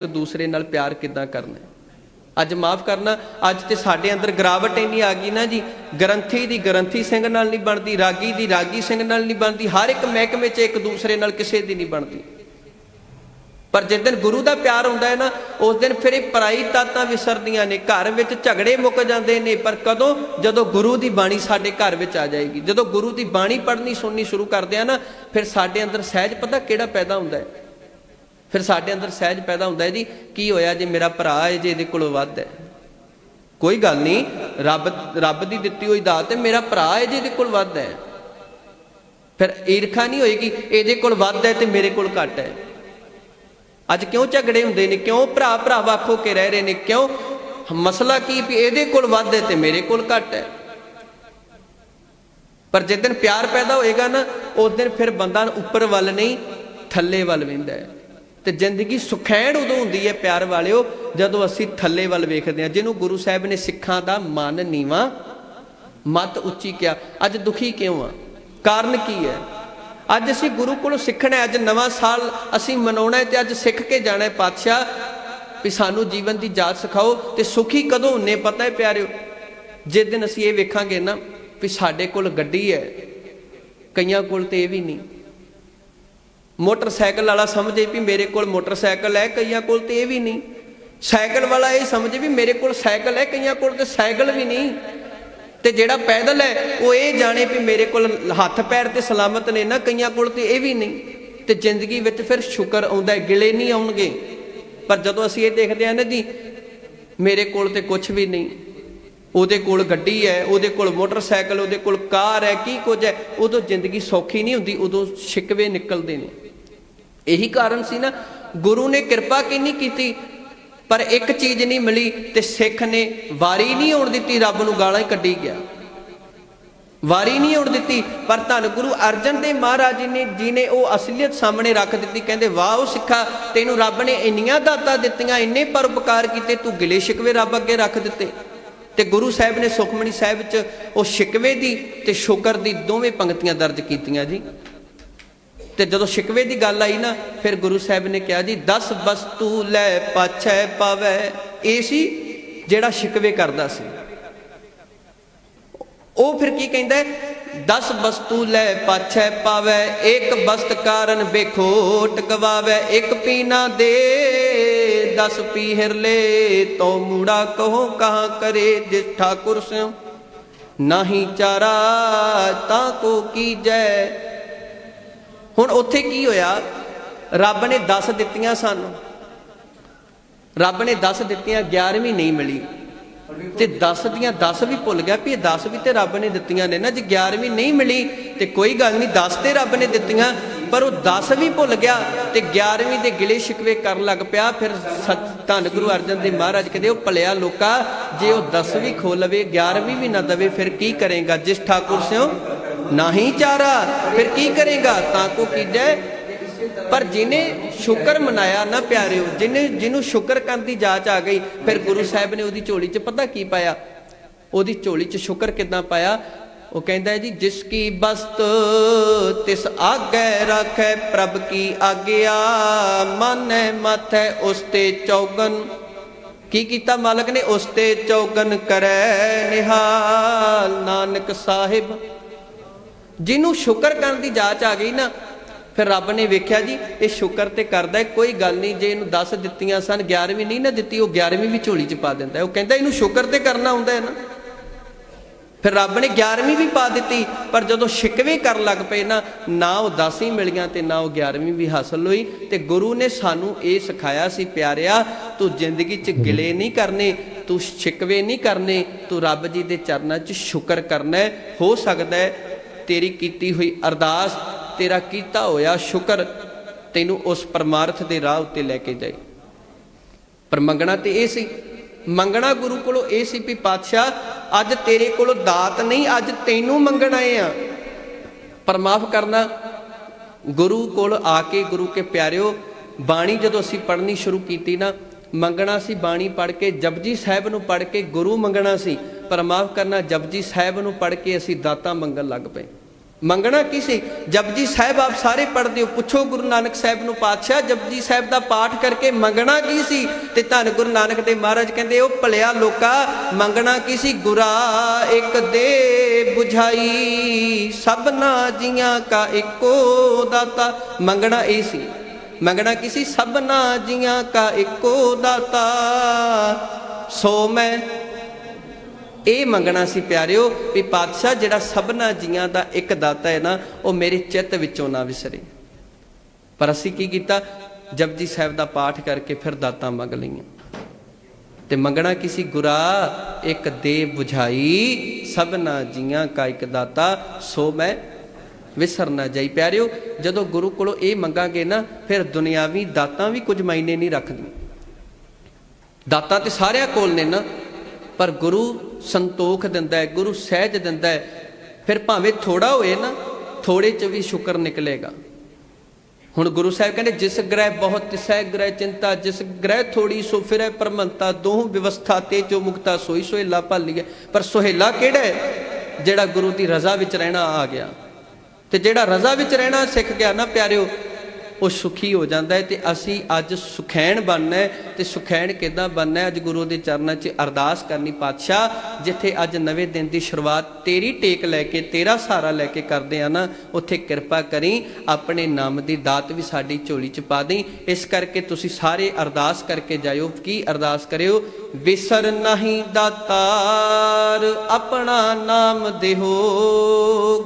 ਇੱਕ ਦੂਸਰੇ ਨਾਲ ਪਿਆਰ ਕਿੱਦਾਂ ਕਰਨਾ ਅੱਜ ਮਾਫ ਕਰਨਾ, ਅੱਜ ਤੇ ਸਾਡੇ ਅੰਦਰ ਗਰਾਵਟ ਇੰਨੀ ਆ ਗਈ ਨਾ ਜੀ, ਗ੍ਰੰਥੀ ਦੀ ਗ੍ਰੰਥੀ ਸਿੰਘ ਨਾਲ ਨਹੀਂ ਬਣਦੀ, ਰਾਗੀ ਦੀ ਰਾਗੀ ਸਿੰਘ ਨਾਲ ਨਹੀਂ ਬਣਦੀ, ਹਰ ਇੱਕ ਮਹਿਕਮੇ 'ਚ ਇੱਕ ਦੂਸਰੇ ਨਾਲ ਕਿਸੇ ਦੀ ਨਹੀਂ ਬਣਦੀ। ਪਰ ਜਿਸ ਦਿਨ ਗੁਰੂ ਦਾ ਪਿਆਰ ਹੁੰਦਾ ਹੈ ਨਾ, ਉਸ ਦਿਨ ਫਿਰ ਇਹ ਪਰਾਈ ਤਾਤਾਂ ਵਿਸਰਦੀਆਂ ਨੇ, ਘਰ ਵਿੱਚ ਝਗੜੇ ਮੁੱਕ ਜਾਂਦੇ ਨੇ, ਪਰ ਕਦੋਂ? ਜਦੋਂ ਗੁਰੂ ਦੀ ਬਾਣੀ ਸਾਡੇ ਘਰ ਵਿੱਚ ਆ ਜਾਏਗੀ। ਜਦੋਂ ਗੁਰੂ ਦੀ ਬਾਣੀ ਪੜ੍ਹਨੀ ਸੁਣਨੀ ਸ਼ੁਰੂ ਕਰਦੇ ਆ ਨਾ, ਫਿਰ ਸਾਡੇ ਅੰਦਰ ਸਹਿਜ ਪਤਾ ਕਿਹੜਾ ਪੈਦਾ ਹੁੰਦਾ ਹੈ? ਫਿਰ ਸਾਡੇ ਅੰਦਰ ਸਹਿਜ ਪੈਦਾ ਹੁੰਦਾ ਹੈ ਜੀ ਕੀ ਹੋਇਆ ਜੇ ਮੇਰਾ ਭਰਾ ਹੈ, ਜੇ ਇਹਦੇ ਕੋਲੋਂ ਵੱਧ ਹੈ? ਕੋਈ ਗੱਲ ਨਹੀਂ, ਰੱਬ ਰੱਬ ਦੀ ਦਿੱਤੀ ਹੋਈ ਦਾਤ ਹੈ ਮੇਰਾ ਭਰਾ ਹੈ, ਜੇ ਇਹਦੇ ਕੋਲ ਵੱਧ ਹੈ। ਫਿਰ ਈਰਖਾ ਨਹੀਂ ਹੋਏਗੀ, ਇਹਦੇ ਕੋਲ ਵੱਧ ਹੈ ਤੇ ਮੇਰੇ ਕੋਲ ਘੱਟ ਹੈ। ਅੱਜ ਕਿਉਂ ਝਗੜੇ ਹੁੰਦੇ ਨੇ? ਕਿਉਂ ਭਰਾ ਭਰਾ ਵੱਖ ਹੋ ਕੇ ਰਹਿ ਰਹੇ ਨੇ? ਕਿਉਂ ਮਸਲਾ ਕੀ ਵੀ ਇਹਦੇ ਕੋਲ ਵੱਧ ਹੈ ਤੇ ਮੇਰੇ ਕੋਲ ਘੱਟ ਹੈ? ਪਰ ਜਿਸ ਦਿਨ ਪਿਆਰ ਪੈਦਾ ਹੋਏਗਾ ਨਾ, ਉਸ ਦਿਨ ਫਿਰ ਬੰਦਾ ਉੱਪਰ ਵੱਲ ਨਹੀਂ, ਥੱਲੇ ਵੱਲ ਵੇਂਦਾ ਹੈ। ਤੇ ਜ਼ਿੰਦਗੀ ਸੁਖੈਣ ਉਦੋਂ ਹੁੰਦੀ ਹੈ ਪਿਆਰ ਵਾਲਿਓ, ਜਦੋਂ ਅਸੀਂ ਥੱਲੇ ਵੱਲ ਵੇਖਦੇ ਹਾਂ। ਜਿਹਨੂੰ ਗੁਰੂ ਸਾਹਿਬ ਨੇ ਸਿੱਖਾਂ ਦਾ ਮਨ ਨੀਵਾ, ਮਤ ਉੱਚੀ ਕਿਹਾ, ਅੱਜ ਦੁਖੀ ਕਿਉਂ ਆ? ਕਾਰਨ ਕੀ ਹੈ? ਅੱਜ ਅਸੀਂ ਗੁਰੂ ਕੋਲੋਂ ਸਿੱਖਣਾ ਅੱਜ ਨਵਾਂ ਸਾਲ ਅਸੀਂ ਮਨਾਉਣਾ ਹੈ ਤੇ ਅੱਜ ਸਿੱਖ ਕੇ ਜਾਣਾ ਹੈ ਪਾਤਸ਼ਾਹ, ਵੀ ਸਾਨੂੰ ਜੀਵਨ ਦੀ ਜਾਚ ਸਿਖਾਓ ਤੇ ਸੁਖੀ ਕਦੋਂ ਹੁੰਨੇ ਪਤਾ ਹੈ ਪਿਆਰਿਓ? ਜਿਸ ਦਿਨ ਅਸੀਂ ਇਹ ਵੇਖਾਂਗੇ ਨਾ ਵੀ ਸਾਡੇ ਕੋਲ ਗੱਡੀ ਹੈ, ਕਈਆਂ ਕੋਲ ਤੇ ਇਹ ਵੀ ਨਹੀਂ। ਮੋਟਰਸਾਈਕਲ ਵਾਲਾ ਸਮਝੇ ਵੀ ਮੇਰੇ ਕੋਲ ਮੋਟਰਸਾਈਕਲ ਹੈ, ਕਈਆਂ ਕੋਲ ਤੇ ਇਹ ਵੀ ਨਹੀਂ। ਸਾਈਕਲ ਵਾਲਾ ਇਹ ਸਮਝੇ ਵੀ ਮੇਰੇ ਕੋਲ ਸਾਈਕਲ ਹੈ, ਕਈਆਂ ਕੋਲ ਤੇ ਸਾਈਕਲ ਵੀ ਨਹੀਂ। ਤੇ ਜਿਹੜਾ ਪੈਦਲ ਹੈ, ਉਹ ਇਹ ਜਾਣੇ ਵੀ ਮੇਰੇ ਕੋਲ ਹੱਥ ਪੈਰ ਤੇ ਸਲਾਮਤ ਨੇ ਨਾ, ਕਈਆਂ ਕੋਲ ਤੇ ਇਹ ਵੀ ਨਹੀਂ। ਤੇ ਜ਼ਿੰਦਗੀ ਵਿੱਚ ਫਿਰ ਸ਼ੁਕਰ ਆਉਂਦਾ ਗਿਲੇ ਨਹੀਂ ਆਉਣਗੇ। ਪਰ ਜਦੋਂ ਅਸੀਂ ਇਹ ਦੇਖਦੇ ਹਾਂ ਨਾ ਜੀ, ਮੇਰੇ ਕੋਲ ਤੇ ਕੁਝ ਵੀ ਨਹੀਂ। ਉਹਦੇ ਕੋਲ ਗੱਡੀ ਹੈ, ਉਹਦੇ ਕੋਲ ਮੋਟਰਸਾਈਕਲ, ਉਹਦੇ ਕੋਲ ਕਾਰ ਹੈ, ਕੀ ਕੁਝ ਹੈ, ਉਦੋਂ ਜ਼ਿੰਦਗੀ ਸੌਖੀ ਨਹੀਂ ਹੁੰਦੀ, ਉਦੋਂ ਸ਼ਿਕਵੇ ਨਿਕਲਦੇ ਨੇ। ਇਹੀ ਕਾਰਨ ਸੀ ਨਾ, ਗੁਰੂ ਨੇ ਕਿਰਪਾ ਕਿੰਨੀ ਕੀਤੀ, ਪਰ ਇੱਕ ਚੀਜ਼ ਨਹੀਂ ਮਿਲੀ ਤੇ ਸਿੱਖ ਨੇ ਵਾਰੀ ਨਹੀਂ ਆਉਣ ਦਿੱਤੀ, ਰੱਬ ਨੂੰ ਗਾਲਾਂ ਹੀ ਕੱਢੀ ਗਿਆ। ਵਾਰੀ ਨਹੀਂ ਆਉਣ ਦਿੱਤੀ, ਪਰ ਧੰਨ ਗੁਰੂ ਅਰਜਨ ਦੇਵ ਮਹਾਰਾਜ ਜੀ ਨੇ ਜੀ ਨੇ ਉਹ ਅਸਲੀਅਤ ਸਾਹਮਣੇ ਰੱਖ ਦਿੱਤੀ, ਕਹਿੰਦੇ, ਵਾਹ, ਉਹ ਸਿੱਖਾ, ਤੈਨੂੰ ਰੱਬ ਨੇ ਇੰਨੀਆਂ ਦਾਤਾਂ ਦਿੱਤੀਆਂ, ਇੰਨੇ ਪਰਉਪਕਾਰ ਕੀਤੇ, ਤੂੰ ਗਿਲੇ ਸ਼ਿਕਵੇ ਰੱਬ ਅੱਗੇ ਰੱਖ ਦਿੱਤੇ। ਤੇ ਗੁਰੂ ਸਾਹਿਬ ਨੇ ਸੁਖਮਣੀ ਸਾਹਿਬ ਵਿੱਚ ਉਹ ਸ਼ਿਕਵੇ ਦੀ ਤੇ ਸ਼ੁਕਰ ਦੀ ਦੋਵੇਂ ਪੰਕਤੀਆਂ ਦਰਜ ਕੀਤੀਆਂ ਜੀ। ਤੇ ਜਦੋਂ ਸ਼ਿਕਵੇ ਦੀ ਗੱਲ ਆਈ ਨਾ, ਫਿਰ ਗੁਰੂ ਸਾਹਿਬ ਨੇ ਕਿਹਾ ਜੀ 10 ਵਸਤੂ ਲੈ ਪਾਛੈ ਪਾਵੈ। ਇਹ ਸੀ ਜਿਹੜਾ ਸ਼ਿਕਵੇ ਕਰਦਾ ਸੀ। ਉਹ ਫਿਰ ਕੀ ਕਹਿੰਦਾ 10 ਵਸਤੂ ਲੈ ਪਾਛੈ ਪਾਵੈ, ਇੱਕ ਵਸਤ ਕਾਰਨ ਬੇਖੋਟ ਗਵਾਵੈ ਇੱਕ ਪੀਨਾ ਦੇ 10 ਪੀਹਰ ਲੈ, ਤੋ ਮੂੜਾ ਕਹੋ ਕਹਾਂ ਕਰੇ ਜਿਸ ਠਾਕੁਰ ਸਿਉ। ਨਾਹੀ ਚਾਰਾ ਤਾਂ ਕੋ ਕੀਜੈ ਹੁਣ ਉੱਥੇ ਕੀ ਹੋਇਆ? ਰੱਬ ਨੇ 10 ਦਿੱਤੀਆਂ ਸਾਨੂੰ। ਰੱਬ ਨੇ 10 ਦਿੱਤੀਆਂ 11ਵੀਂ ਨਹੀਂ ਮਿਲੀ। ਤੇ 10 ਦੀਆਂ 10 ਵੀ ਭੁੱਲ ਗਿਆ ਵੀ ਇਹ 10 ਵੀ ਤੇ ਰੱਬ ਨੇ ਦਿੱਤੀਆਂ ਨੇ ਨਾ। ਜੇ 11ਵੀਂ ਨਹੀਂ ਮਿਲੀ ਤੇ ਕੋਈ ਗੱਲ ਨਹੀਂ 10 ਤੇ ਰੱਬ ਨੇ ਦਿੱਤੀਆਂ, ਪਰ ਉਹ 10 ਵੀ ਭੁੱਲ ਗਿਆ ਤੇ 11ਵੀਂ ਦੇ ਗਿਲੇ ਸ਼ਿਕਵੇ ਕਰਨ ਲੱਗ ਪਿਆ। ਫਿਰ ਸਤ- ਧੰਨ ਗੁਰੂ ਅਰਜਨ ਦੇਵ ਮਹਾਰਾਜ ਕਹਿੰਦੇ, ਉਹ ਭਲਿਆ ਲੋਕਾ, ਜੇ ਉਹ 10 ਵੀ ਖੋ ਲਵੇ 11ਵੀਂ ਵੀ ਨਾ ਦਵੇ, ਫਿਰ ਕੀ ਕਰੇਗਾ? ਜਿਸ ਠਾਕੁਰ ਸਿਓ ਨਹੀਂ ਚਾਰਾ, ਫਿਰ ਕੀ ਕਰੇਗਾ? ਤਾਂ ਕੋ ਕੀਜੈ ਪਰ ਜਿਨੇ ਸ਼ੁਕਰ ਮਨਾਇਆ ਨਾ ਪਿਆਰਿਓ ਜਿਨੇ ਜਿਹਨੂੰ ਸ਼ੁਕਰ ਕਰਨ ਦੀ ਜਾਚ ਆ ਗਈ, ਫਿਰ ਗੁਰੂ ਸਾਹਿਬ ਨੇ ਉਹਦੀ ਝੋਲੀ 'ਚ ਪਤਾ ਕੀ ਪਾਇਆ? ਉਹਦੀ ਝੋਲੀ 'ਚ ਸ਼ੁਕਰ ਕਿਦਾਂ ਪਾਇਆ? ਉਹ ਕਹਿੰਦਾ ਜੀ, ਜਿਸ ਕੀ ਬਸਤ, ਤਿਸ ਆਗੇ ਰੱਖੈ, ਪ੍ਰਭ ਕੀ ਆਗਿਆ, ਮਨੈ ਮਥੈ ਉਸ ਤੇ ਚੌਗਨ। ਕੀ ਕੀਤਾ ਮਾਲਕ ਨੇ? ਉਸ ਤੇ ਚੌਗਨ ਕਰੈ ਨਿਹਾਲ, ਨਾਨਕ ਸਾਹਿਬ। ਜਿਹਨੂੰ ਸ਼ੁਕਰ ਕਰਨ ਦੀ ਜਾਚ ਆ ਗਈ ਨਾ, ਫਿਰ ਰੱਬ ਨੇ ਵੇਖਿਆ ਜੀ, ਇਹ ਸ਼ੁਕਰ ਤੇ ਕਰਦਾ ਕੋਈ ਗੱਲ ਨਹੀਂ, ਜੇ ਇਹਨੂੰ 10 ਦਿੱਤੀਆਂ ਸਨ 11ਵੀਂ ਨਹੀਂ ਨਾ ਦਿੱਤੀ, ਉਹ 11ਵੀਂ ਵੀ ਝੋਲੀ 'ਚ ਪਾ ਦਿੰਦਾ ਉਹ ਕਹਿੰਦਾ ਇਹਨੂੰ ਸ਼ੁਕਰ ਤੇ ਕਰਨਾ ਹੁੰਦਾ ਹੈ ਨਾ। ਫਿਰ ਰੱਬ ਨੇ 11ਵੀਂ ਵੀ ਪਾ ਦਿੱਤੀ, ਪਰ ਜਦੋਂ ਸ਼ਿਕਵੇ ਕਰਨ ਲੱਗ ਪਏ ਨਾ ਨਾ ਉਹ 10 ਹੀ ਮਿਲੀਆਂ ਤੇ ਨਾ ਉਹ 11ਵੀਂ ਵੀ ਹਾਸਲ ਹੋਈ ਤੇ ਗੁਰੂ ਨੇ ਸਾਨੂੰ ਇਹ ਸਿਖਾਇਆ ਸੀ, ਪਿਆਰਿਆ, ਤੂੰ ਜ਼ਿੰਦਗੀ 'ਚ ਗਿਲੇ ਨਹੀਂ ਕਰਨੇ, ਤੂੰ ਸ਼ਿਕਵੇ ਨਹੀਂ ਕਰਨੇ, ਤੂੰ ਰੱਬ ਜੀ ਦੇ ਚਰਨਾਂ 'ਚ ਸ਼ੁਕਰ ਕਰਨਾ ਹੋ ਸਕਦਾ ਤੇਰੀ ਕੀਤੀ ਹੋਈ ਅਰਦਾਸ, ਤੇਰਾ ਕੀਤਾ ਹੋਇਆ ਸ਼ੁਕਰ ਤੈਨੂੰ ਉਸ ਪਰਮਾਰਥ ਦੇ ਰਾਹ ਉੱਤੇ ਲੈ ਕੇ ਜਾਏ। ਪਰ ਮੰਗਣਾ ਤੇ ਇਹ ਸੀ, ਮੰਗਣਾ ਗੁਰੂ ਕੋਲੋਂ ਇਹ ਸੀ ਵੀ ਪਾਤਸ਼ਾਹ, ਅੱਜ ਤੇਰੇ ਕੋਲੋਂ ਦਾਤ ਨਹੀਂ, ਅੱਜ ਤੈਨੂੰ ਮੰਗਣ ਆਏ ਆ। ਪਰ ਮਾਫ ਕਰਨਾ, ਗੁਰੂ ਕੋਲ ਆ ਕੇ ਗੁਰੂ ਕੇ ਪਿਆਰਿਓ, ਬਾਣੀ ਜਦੋਂ ਅਸੀਂ ਪੜ੍ਹਨੀ ਸ਼ੁਰੂ ਕੀਤੀ ਨਾ, ਮੰਗਣਾ ਸੀ ਬਾਣੀ ਪੜ੍ਹ ਕੇ, ਜਪਜੀ ਸਾਹਿਬ ਨੂੰ ਪੜ੍ਹ ਕੇ ਗੁਰੂ ਮੰਗਣਾ ਸੀ, ਪਰ ਮਾਫ ਕਰਨਾ, ਜਪਜੀ ਸਾਹਿਬ ਨੂੰ ਪੜ੍ਹ ਕੇ ਅਸੀਂ ਦਾਤਾਂ ਮੰਗਣ ਲੱਗ ਪਏ। ਮੰਗਣਾ ਕੀ ਸੀ? ਜਪਜੀ ਸਾਹਿਬ ਆਪ ਸਾਰੇ ਪੜ੍ਹਦੇ ਹੋ, ਪੁੱਛੋ ਗੁਰੂ ਨਾਨਕ ਸਾਹਿਬ ਨੂੰ ਪਾਤਸ਼ਾਹ, ਜਪਜੀ ਸਾਹਿਬ ਦਾ ਪਾਠ ਕਰਕੇ ਮੰਗਣਾ ਕੀ ਸੀ? ਤੇ ਧੰਨ ਗੁਰੂ ਨਾਨਕ ਦੇਵ ਮਹਾਰਾਜ ਕਹਿੰਦੇ, ਉਹ ਭਲਿਆ ਲੋਕਾ, ਮੰਗਣਾ ਕੀ ਸੀ? ਗੁਰਾ ਇੱਕ ਦੇ 부ਝਾਈ ਸਭਨਾ ਜੀਆਂ ਕਾ ਇੱਕੋ ਦਾਤਾ। ਮੰਗਣਾ ਇਹ ਸੀ। ਮੰਗਣਾ ਕੀ ਸੀ? ਸਭਨਾ ਜੀਆਂ ਕਾ ਇੱਕੋ ਦਾਤਾ। ਸੋ ਮੈਂ ਇਹ ਮੰਗਣਾ ਸੀ, ਪਿਆਰਿਓ, ਵੀ ਪਾਤਸ਼ਾਹ ਜਿਹੜਾ ਸਭਨਾ ਜੀਆਂ ਦਾ ਇੱਕ ਦਾਤਾ ਹੈ ਨਾ, ਉਹ ਮੇਰੇ ਚਿੱਤ ਵਿੱਚੋਂ ਨਾ ਵਿਸਰੇ। ਪਰ ਅਸੀਂ ਕੀ ਕੀਤਾ? ਜਪਜੀ ਸਾਹਿਬ ਦਾ ਪਾਠ ਕਰਕੇ ਫਿਰ ਦਾਤਾਂ ਮੰਗ ਲਈਆਂ। ਤੇ ਮੰਗਣਾ ਕਿਸੇ ਗੁਰਾ, ਇੱਕ ਦੇ 부ਝਾਈ ਸਭਨਾ ਜੀਆਂ ਕਾ ਇੱਕ ਦਾਤਾ, ਸੋ ਮੈਂ ਵਿਸਰ ਨਾ ਜਾਈ। ਪਿਆਰਿਓ, ਜਦੋਂ ਗੁਰੂ ਕੋਲੋਂ ਇਹ ਮੰਗਾਂਗੇ ਨਾ, ਫਿਰ ਦੁਨਿਆਵੀ ਦਾਤਾਂ ਵੀ ਕੁਝ ਮਾਇਨੇ ਨਹੀਂ ਰੱਖਦੀਆਂ। ਦਾਤਾਂ ਤੇ ਸਾਰਿਆਂ ਕੋਲ ਨੇ ਨਾ ਪਰ ਗੁਰੂ ਸੰਤੋਖ ਦਿੰਦਾ ਹੈ, ਗੁਰੂ ਸਹਿਜ ਦਿੰਦਾ ਹੈ। ਫਿਰ ਭਾਵੇਂ ਥੋੜਾ ਹੋਏ ਨਾ ਥੋੜੇ ਚ ਵੀ ਸ਼ੁਕਰ ਨਿਕਲੇਗਾ। ਹੁਣ ਗੁਰੂ ਸਾਹਿਬ ਕਹਿੰਦੇ, ਜਿਸ ਗ੍ਰਹਿ ਬਹੁਤ ਤਿਸੈ ਗ੍ਰਹਿ ਚਿੰਤਾ, ਜਿਸ ਗ੍ਰਹਿ ਥੋੜੀ ਸੋ ਫਿਰੈ ਪਰਮੰਤਾ, ਦੋਹ ਵਿਵਸਥਾ ਤੇ ਜੋ ਮੁਕਤਾ ਸੋਈ ਸੋਹਿਲਾ ਹੈ ਪਰ ਸੋਹਿਲਾ ਕਿਹੜਾ ਹੈ? ਜਿਹੜਾ ਗੁਰੂ ਦੀ ਰਜ਼ਾ ਵਿੱਚ ਰਹਿਣਾ ਆ ਗਿਆ। ਤੇ ਜਿਹੜਾ ਰਜ਼ਾ ਵਿੱਚ ਰਹਿਣਾ ਸਿੱਖ ਗਿਆ ਨਾ ਪਿਆਰਿਓ ਉਹ ਸੁਖੀ ਹੋ ਜਾਂਦਾ ਹੈ ਤੇ ਅਸੀਂ ਅੱਜ ਸੁਖੈਣ ਬਣਨਾ ਹੈ ਤੇ ਸੁਖੈਣ ਕਿਦਾਂ ਬਣਨਾ ਅੱਜ ਗੁਰੂ ਦੇ ਚਰਨਾਂ 'ਚ ਅਰਦਾਸ ਕਰਨੀ ਪਾਤਸ਼ਾਹ, ਜਿੱਥੇ ਅੱਜ ਨਵੇਂ ਦਿਨ ਦੀ ਸ਼ੁਰੂਆਤ ਤੇਰੀ ਟੇਕ ਲੈ ਕੇ, ਤੇਰਾ ਸਹਾਰਾ ਲੈ ਕੇ ਕਰਦੇ ਆ ਨਾ, ਉੱਥੇ ਕਿਰਪਾ ਕਰੀ, ਆਪਣੇ ਨਾਮ ਦੀ ਦਾਤ ਵੀ ਸਾਡੀ ਝੋਲੀ 'ਚ ਪਾ ਦੇਈ। ਇਸ ਕਰਕੇ ਤੁਸੀਂ ਸਾਰੇ ਅਰਦਾਸ ਕਰਕੇ ਜਾਇਓ, ਕੀ ਅਰਦਾਸ ਕਰਿਓ? ਵਿਸਰ ਨਹੀਂ ਦਾਤਾਰ, ਆਪਣਾ ਨਾਮ ਦੇਹੋ